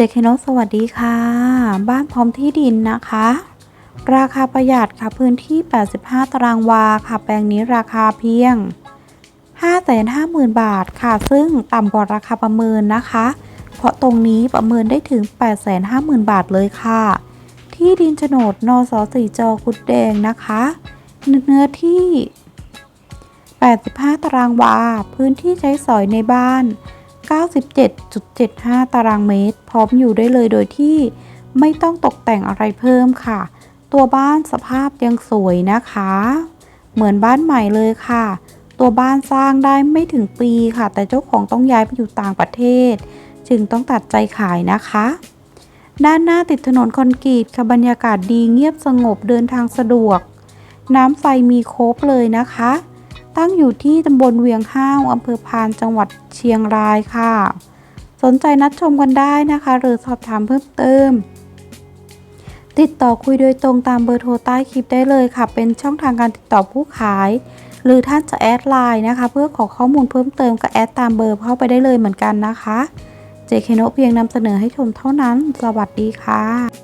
เจคโนสวัสดีค่ะ บ้านพร้อมที่ดินนะคะ ราคาประหยัดค่ะพื้นที่ 85 ตารางวาค่ะ แปลงนี้ราคาเพียง 550,000 บาทค่ะ ซึ่งต่ำกว่าราคาประเมินนะคะ เพราะตรงนี้ประเมินได้ถึง 850,000 บาทเลยค่ะ ที่ดินโฉนดนสสีจอกุดแดงนะคะ เนื้อที่ 85 ตารางวา พื้นที่ใช้สอยในบ้าน 97.75 ตารางเมตร พร้อมอยู่ได้เลยโดยที่ไม่ต้องตกแต่งอะไรเพิ่มค่ะ ตัวบ้านสภาพยังสวยนะคะ เหมือนบ้านใหม่เลยค่ะ ตัวบ้านสร้างได้ไม่ถึงปีค่ะ แต่เจ้าของต้องย้ายไปอยู่ต่างประเทศ จึงต้องตัดใจขายนะคะ ด้านหน้าติดถนนคอนกรีตค่ะบรรยากาศดีเงียบสงบเดินทางสะดวก น้ำไฟมีครบเลยนะคะ ตั้งอยู่ที่ตำบลเวียงห้าวอำเภอพานจังหวัดเชียงรายค่ะ สนใจนัดชมกันได้นะคะ หรือสอบถามเพิ่มเติม ติดต่อคุยโดยตรงตามเบอร์โทรใต้คลิปได้เลยค่ะ เป็นช่องทางการติดต่อผู้ขาย หรือท่านจะแอดไลน์นะคะ เพื่อขอข้อมูลเพิ่มเติมก็แอดตามเบอร์เข้าไปได้เลยเหมือนกันนะคะ เจเคโนเพียงนำเสนอให้ชมเท่านั้น สวัสดีค่ะ